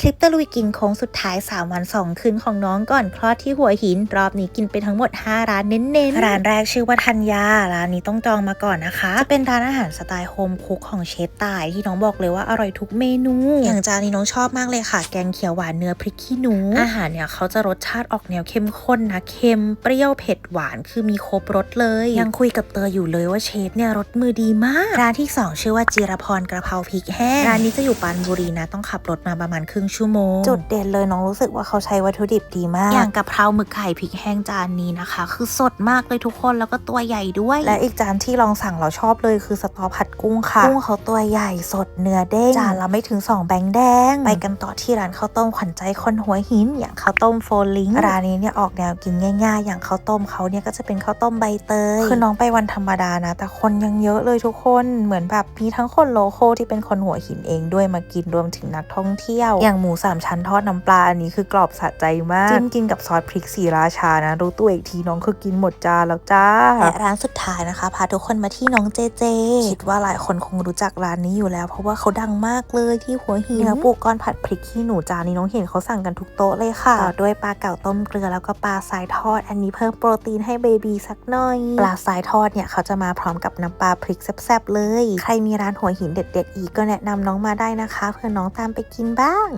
คลิปตะลุยกินโค้งสุดท้าย 3 วัน 2 คืนของน้องก่อนคลอดที่หัวหิน รอบนี้กินไปทั้งหมด 5 ร้านเน้นๆ ร้านแรกชื่อว่าธัญญา ร้านนี้ต้องจองมาก่อนนะคะ จะเป็นร้านอาหารสไตล์โฮมคุกของเชฟตายที่น้องบอกเลยว่าอร่อยทุกเมนู อย่างจานนี้น้องชอบมากเลยค่ะ แกงเขียวหวานเนื้อพริกขี้หนู อาหารเนี่ยเขาจะรสชาติออกแนวเข้มข้นนะ เค็มเปรี้ยวเผ็ดหวานคือมีครบรสเลย ยังคุยกับเตยอยู่เลยว่าเชฟเนี่ยรสมือดีมาก ร้านที่สองชื่อว่าจิรพรกระเพราพริกแห้ง ร้านนี้จะอยู่ปรานบุรีนะ ต้องขับรถมาประมาณครึ่งชั่วโมง จุดเด่นเลยน้องรู้สึกว่าเขาใช้วัตถุดิบดีมาก อย่างกะเพราหมึกไข่พริกแห้งจานนี้นะคะ คือสดมากเลยทุกคนแล้วก็ตัวใหญ่ด้วย และอีกจานที่ลองสั่งเราชอบเลยคือสตอผัดกุ้งค่ะกุ้งเขาตัวใหญ่สดเนื้อเด้งจานละไม่ถึง 2 แบงค์แดง ไปกันต่อที่ร้านข้าวต้มขวัญใจคนหัวหิน อย่างข้าวต้มโฟลิงร้านนี้เนี่ยออกแนวกินง่ายๆ อย่างข้าวต้มเขาเนี่ยก็จะเป็นข้าวต้มใบเตยคือน้องไปวันธรรมดานะ แต่คนยังเยอะเลยทุกคนเหมือนแบบมีทั้งคนโลโก้ที่เป็นคนหัวหินเองด้วยมากินรวมถึงนักท่องเที่ยวอย่างหมูสามชั้นทอดน้ำปลาอันนี้คือกรอบสะใจมากจิ้มกินกับซอสพริกสีราชานะรู้ตัวอีกทีน้องคือกินหมดจานแล้วจ้าและร้านสุดท้ายนะคะ พาทุกคนมาที่น้องเจเจคิดว่าหลายคนคงรู้จักร้านนี้อยู่แล้ว เพราะว่าเขาดังมากเลยที่หัวหินเนื้อปูก้อนผัดพริกขี้หนูจานนี้น้องเห็นเขาสั่งกันทุกโต๊ะเลยค่ะต่อด้วยปลาเก๋าต้มเกลือแล้วก็ปลาสายทอด อันนี้เพิ่มโปรตีนให้เบบีสักหน่อยปลาสายทอดเนี่ยเขาจะมาพร้อมกับน้ำปลาพริกแซ่บๆเลย ใครมีร้านหัวหินเด็ด ๆ อีกก็แนะนำน้องมาได้นะคะเพื่อน้องตามไปกินบ้าง